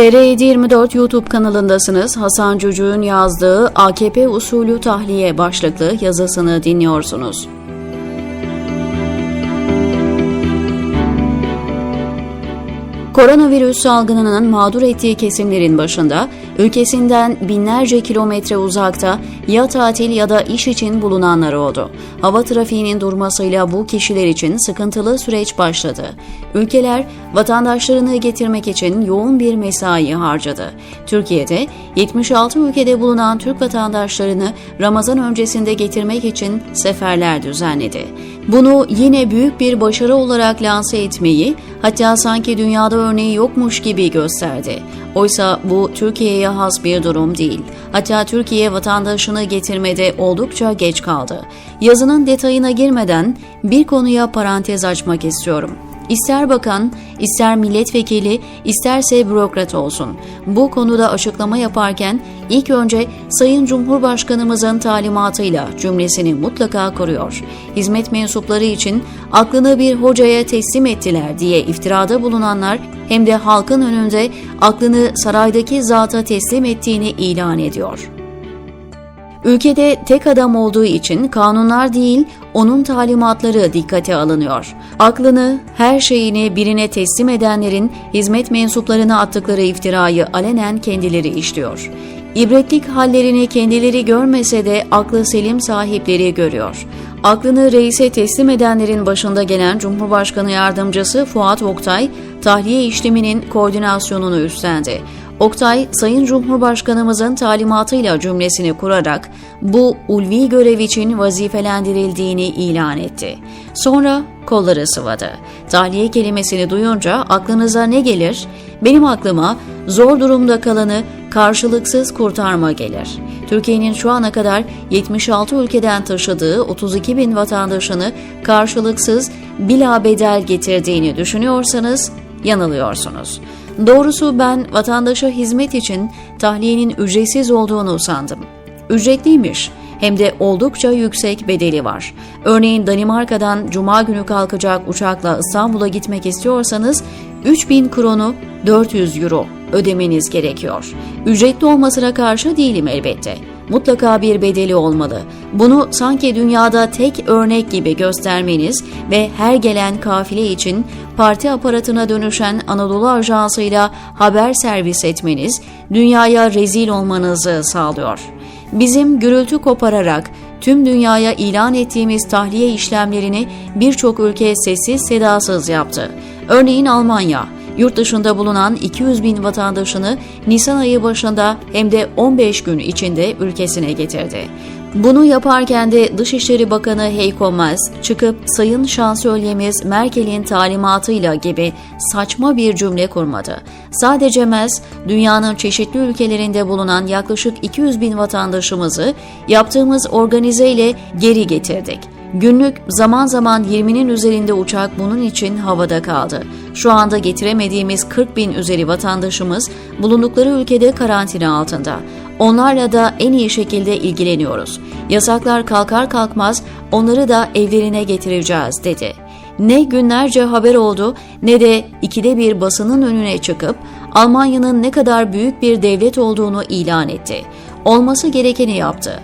TR724 YouTube kanalındasınız. Hasan Cücü'nün yazdığı AKP usulü tahliye başlıklı yazısını dinliyorsunuz. Koronavirüs salgınının mağdur ettiği kesimlerin başında ülkesinden binlerce kilometre uzakta ya tatil ya da iş için bulunanlar oldu. Hava trafiğinin durmasıyla bu kişiler için sıkıntılı süreç başladı. Ülkeler vatandaşlarını getirmek için yoğun bir mesai harcadı. Türkiye'de 76 ülkede bulunan Türk vatandaşlarını Ramazan öncesinde getirmek için seferler düzenledi. Bunu yine büyük bir başarı olarak lanse etmeyi, hatta sanki dünyada örneği yokmuş gibi gösterdi. Oysa bu Türkiye'ye has bir durum değil. Hatta Türkiye vatandaşını getirmede oldukça geç kaldı. Yazının detayına girmeden bir konuya parantez açmak istiyorum. İster bakan, ister milletvekili, isterse bürokrat olsun. Bu konuda açıklama yaparken ilk önce Sayın Cumhurbaşkanımızın talimatıyla cümlesini mutlaka koruyor. Hizmet mensupları için aklını bir hocaya teslim ettiler diye iftirada bulunanlar hem de halkın önünde aklını saraydaki zata teslim ettiğini ilan ediyor. Ülkede tek adam olduğu için kanunlar değil, onun talimatları dikkate alınıyor. Aklını, her şeyini birine teslim edenlerin hizmet mensuplarına attıkları iftirayı alenen kendileri işliyor. İbretlik hallerini kendileri görmese de aklı selim sahipleri görüyor. Aklını reise teslim edenlerin başında gelen Cumhurbaşkanı Yardımcısı Fuat Oktay, tahliye işleminin koordinasyonunu üstlendi. Oktay, Sayın Cumhurbaşkanımızın talimatıyla cümlesini kurarak bu ulvi görev için vazifelendirildiğini ilan etti. Sonra kolları sıvadı. Tahliye kelimesini duyunca aklınıza ne gelir? Benim aklıma zor durumda kalanı karşılıksız kurtarma gelir. Türkiye'nin şu ana kadar 76 ülkeden taşıdığı 32 bin vatandaşını karşılıksız bila bedel getirdiğini düşünüyorsanız yanılıyorsunuz. Doğrusu ben vatandaşa hizmet için tahliyenin ücretsiz olduğunu sandım. Ücretliymiş hem de oldukça yüksek bedeli var. Örneğin Danimarka'dan cuma günü kalkacak uçakla İstanbul'a gitmek istiyorsanız 3000 kronu 400 euro ödemeniz gerekiyor. Ücretli olmasına karşı değilim elbette. Mutlaka bir bedeli olmalı. Bunu sanki dünyada tek örnek gibi göstermeniz ve her gelen kafile için parti aparatına dönüşen Anadolu Ajansı'yla haber servis etmeniz, dünyaya rezil olmanızı sağlıyor. Bizim gürültü kopararak tüm dünyaya ilan ettiğimiz tahliye işlemlerini birçok ülke sessiz sedasız yaptı. Örneğin Almanya, yurt dışında bulunan 200 bin vatandaşını Nisan ayı başında hem de 15 gün içinde ülkesine getirdi. Bunu yaparken de Dışişleri Bakanı Heiko Maas çıkıp Sayın Şansölyemiz Merkel'in talimatıyla gibi saçma bir cümle kurmadı. Sadece Maas, dünyanın çeşitli ülkelerinde bulunan yaklaşık 200 bin vatandaşımızı yaptığımız organizeyle geri getirdik. Günlük zaman zaman 20'nin üzerinde uçak bunun için havada kaldı. Şu anda getiremediğimiz 40 bin üzeri vatandaşımız bulundukları ülkede karantina altında. Onlarla da en iyi şekilde ilgileniyoruz. Yasaklar kalkar kalkmaz onları da evlerine getireceğiz dedi. Ne günlerce haber oldu ne de ikide bir basının önüne çıkıp Almanya'nın ne kadar büyük bir devlet olduğunu ilan etti. Olması gerekeni yaptı.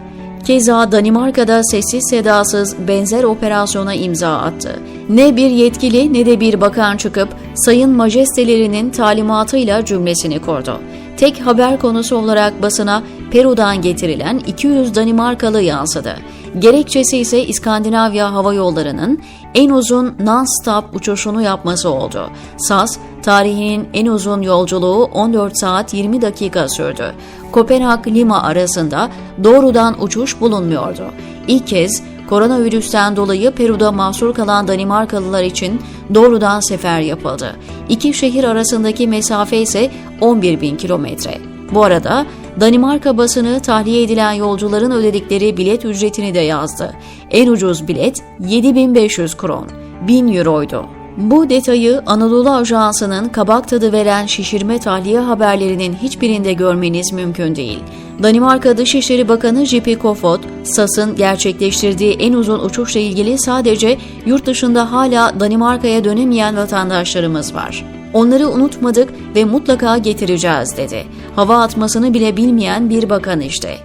Keza Danimarka'da sessiz sedasız benzer operasyona imza attı. Ne bir yetkili ne de bir bakan çıkıp sayın majestelerinin talimatıyla cümlesini kurdu. Tek haber konusu olarak basına Peru'dan getirilen 200 Danimarkalı yansıdı. Gerekçesi ise İskandinavya Hava Yolları'nın en uzun non-stop uçuşunu yapması oldu. SAS, tarihinin en uzun yolculuğu 14 saat 20 dakika sürdü. Kopenhag-Lima arasında doğrudan uçuş bulunmuyordu. İlk kez koronavirüsten dolayı Peru'da mahsur kalan Danimarkalılar için doğrudan sefer yapıldı. İki şehir arasındaki mesafe ise 11 bin kilometre. Bu arada Danimarka basını tahliye edilen yolcuların ödedikleri bilet ücretini de yazdı. En ucuz bilet 7500 kron, 1000 euroydu. Bu detayı Anadolu Ajansı'nın kabak tadı veren şişirme tahliye haberlerinin hiçbirinde görmeniz mümkün değil. Danimarka Dışişleri Bakanı J.P. Kofod, SAS'ın gerçekleştirdiği en uzun uçuşla ilgili sadece yurt dışında hala Danimarka'ya dönemeyen vatandaşlarımız var. Onları unutmadık ve mutlaka getireceğiz dedi. Hava atmasını bile bilmeyen bir bakan işte.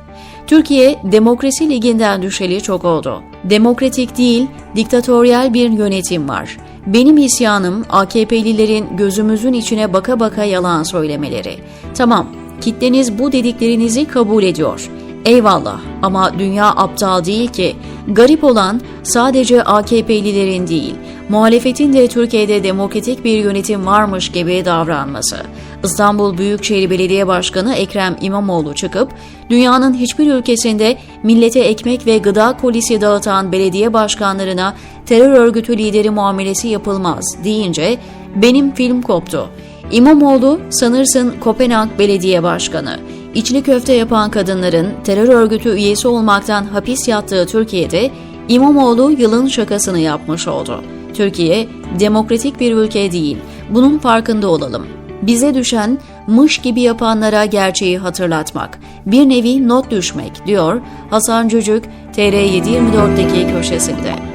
Türkiye demokrasi liginden düşeli çok oldu. Demokratik değil, diktatöryel bir yönetim var. Benim isyanım AKP'lilerin gözümüzün içine baka baka yalan söylemeleri. Tamam, kitleniz bu dediklerinizi kabul ediyor. Eyvallah ama dünya aptal değil ki. Garip olan sadece AKP'lilerin değil, muhalefetin de Türkiye'de demokratik bir yönetim varmış gibi davranması. İstanbul Büyükşehir Belediye Başkanı Ekrem İmamoğlu çıkıp, dünyanın hiçbir ülkesinde millete ekmek ve gıda kolisi dağıtan belediye başkanlarına terör örgütü lideri muamelesi yapılmaz deyince benim film koptu. İmamoğlu sanırsın Kopenhag Belediye Başkanı. İçli köfte yapan kadınların terör örgütü üyesi olmaktan hapis yattığı Türkiye'de İmamoğlu yılın şakasını yapmış oldu. Türkiye demokratik bir ülke değil. Bunun farkında olalım. Bize düşen mış gibi yapanlara gerçeği hatırlatmak, bir nevi not düşmek diyor Hasan Cücük TR724'deki köşesinde.